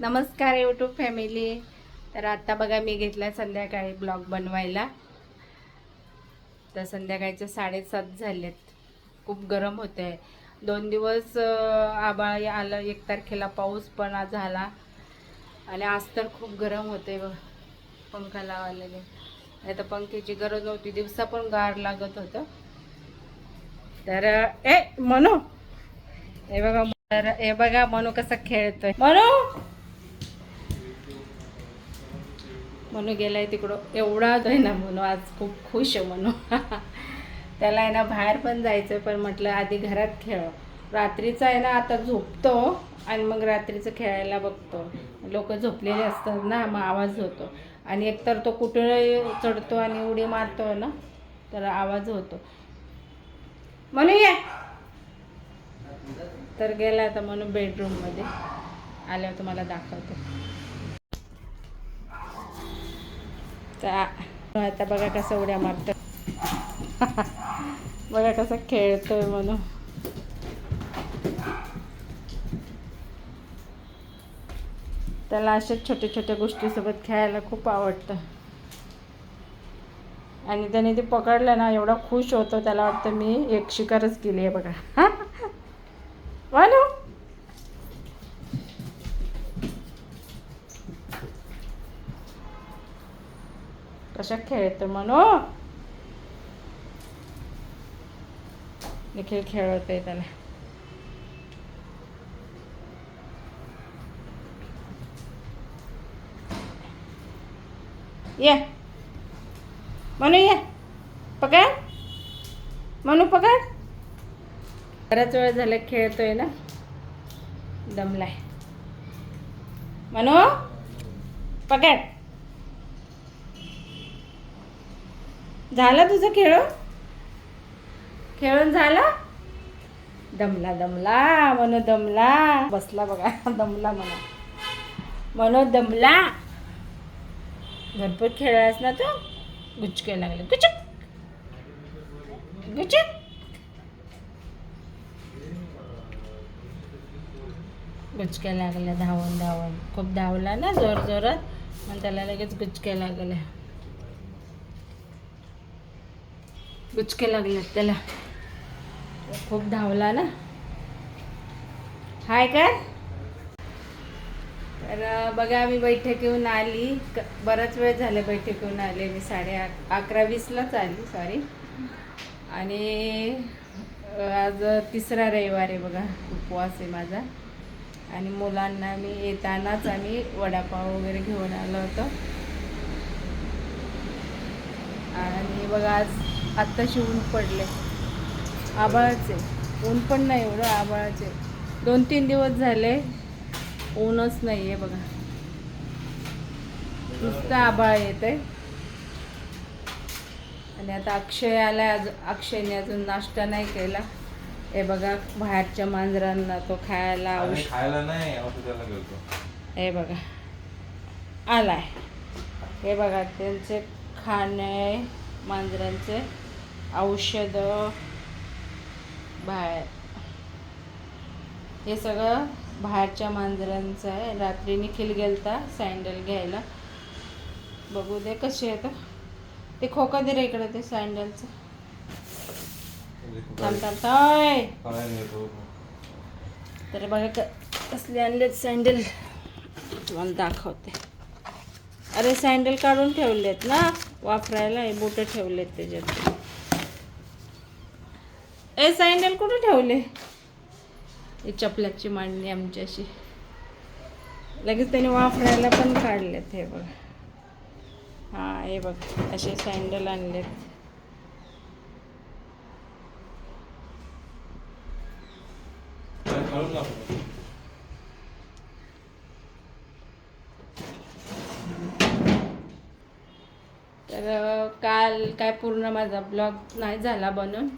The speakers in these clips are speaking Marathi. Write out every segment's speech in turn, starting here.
नमस्कार यूट्यूब फॅमिली तर आता बघा मी घेतला संध्याकाळी ब्लॉग बनवायला. तर संध्याकाळचे साडेसात झालेत. खूप गरम होते आहे दोन दिवस आबाळ आभाळ आलं. एक तारखेला पाऊस पण आज झाला आणि आज तर खूप गरम होते पंखा लावायला. नाही तर पंख्याची गरज नव्हती. दिवसा पण गार लागत होतं. तर ए म्हणू हे बघा तर हे बघा मनू कसा खेळतोय. मनू! म्हणू गेलाय तिकडं. एवढा आहे ना म्हणू आज खूप खुश आहे म्हणू त्याला आहे ना बाहेर पण जायचं पण म्हटलं आधी घरात खेळ. रात्रीचा आहे ना आता झोपतो आणि मग रात्रीचं खेळायला बघतो. लोक झोपलेले असतात ना मग आवाज होतो. आणि एकतर तो कुठे चढतो आणि उडी मारतो ना तर आवाज होतो. म्हणू ये. तर गेला आता म्हणून बेडरूममध्ये आल्यावर तुम्हाला दाखवतो. तर आता बघा कसं उड्या मारतो बघा कसं खेळतोय म्हणून. त्याला अशाच छोट्या छोट्या गोष्टीसोबत खेळायला खूप आवडतं. आणि त्याने ते पकडलं ना एवढा खुश होतो त्याला वाटतं मी एक शिकारच केली आहे बघा. हां वानू! कशा खेळतो म्हणू निखिल खेळवत आहे त्याला. ये. म्हणू ये. पकड. म्हणू पकड. बराच वेळ झाला खेळतोय ना? दमलाय. म्हणू पकड. झाला तुझं खेळून खेळून झाला? दमला दमला म्हणू दमला. बसला बघा दमला म्हणा म्हणू दमला. भरपूर खेळलास ना तू? गुचके लागले. गुचक! गुचक! गुचक्या लागल्या धावून धावून. खूप धावला ना जोर जोरात. मग त्याला लगेच गुचक्या लागल्या. गुचके लागले त्याला. खूप धावला ना. हाय काय? तर बघा मी बैठकीहून आली. क- बराच वेळ झाला बैठकीहून आले. मी साडे अकरा वीसलाच आली सॉरी आणि आज तिसरा रविवार आहे बघा. उपवास आहे माझा. आणि मुलांना मी येतानाच आम्ही वडापाव वगैरे घेऊन आलो होतो. आणि बघा आज आत्ताशी ऊन पडले. आभाळाचे. ऊन पण नाही एवढं आभाळाचे. दोन तीन दिवस झाले ऊनच नाही आहे बघा. नुसतं आभाळ येत आहे आणि आता अक्षय आलाय अजून अक्षयने अजून नाश्ता नाही केला. हे बघा बाहेरच्या मांजरांना तो खायला औषध खायला नाही औषधाला हे बघा. आलाय. हे बघा त्यांचे खाणे मांजरांचे. औषधं बाहेर. हे सगळं बाहेरच्या मांजरांचं आहे. रात्री निखिल गेलता सँडल घ्यायला. बघू दे कसे आहेत ते खोका दे रे इकडे ते सँडलचं थांब तर बघा कसले आणलेत सँडल तुम्हाला दाखवते. अरे सँडल काढून ठेवलेत ना? वापरायला हे बोटं ठेवलेत त्याच्यात. ए सँडल कुठे ठेवले? हे चपलाची मांडणी आमची अशी लगेच त्याने वापरायला पण काढलेत हे बघ. हां हे बघ असे सँडल आणलेत. तर काल काय पूर्ण माझा ब्लॉग नाही झाला बनून.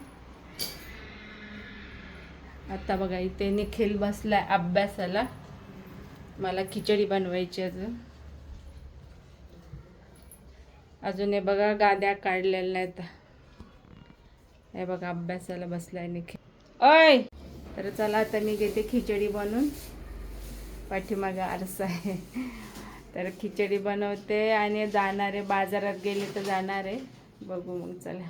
आता बघा इथे निखिल बसला अभ्यासाला. मला खिचडी बनवायची अजून. अजून हे बघा गाद्या काढलेल्या नाहीत. हे बघा अभ्यासाला बसलाय निखिल. ओय! तर चला आता मी घेते खिचडी बनवून. पाठीमागं आरसा आहे. तर खिचडी बनवते आणि जाणार आहे बाजारात गेले तर जाणार. आहे बघू मग चला.